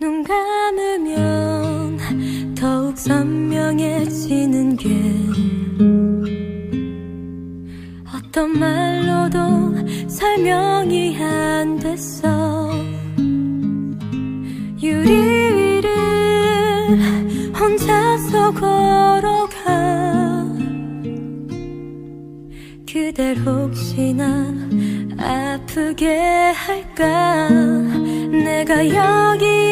눈 감으면 더욱 선명해지는 게 어떤 말로도 설명이 안 됐어. 유리 위를 혼자서 걸어가. 그댈 혹시나 아프게 할까? 내가 여기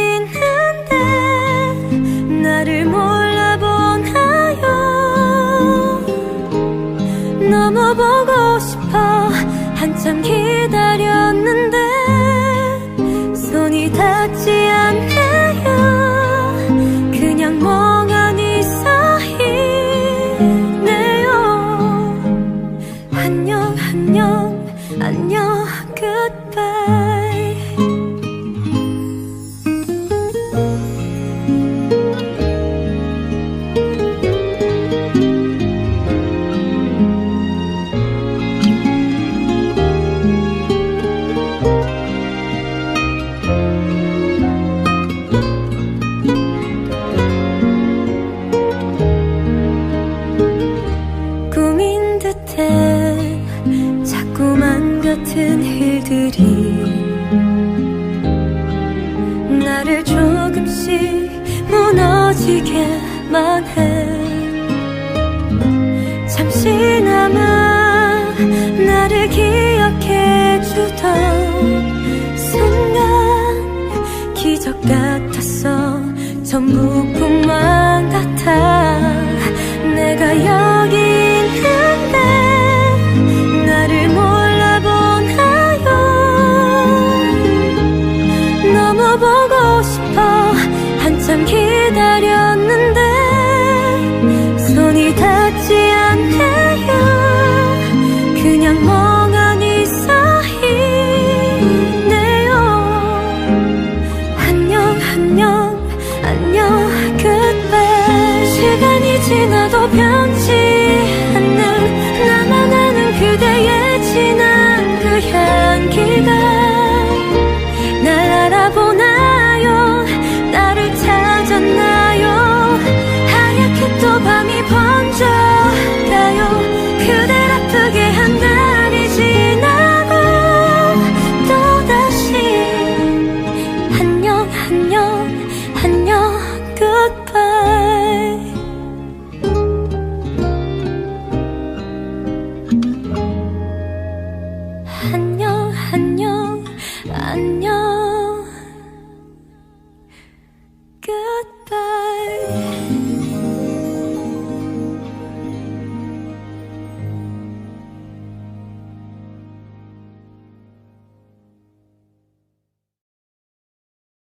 싶어. 한참 기다렸는데 손이 닿지 않네요. 그냥 멍하니 서 있네요. 안녕 안녕 안녕. 꿈 같은 일들이 나를 조금씩 무너지게만 해. 잠시나마 나를 기억해 주던 표현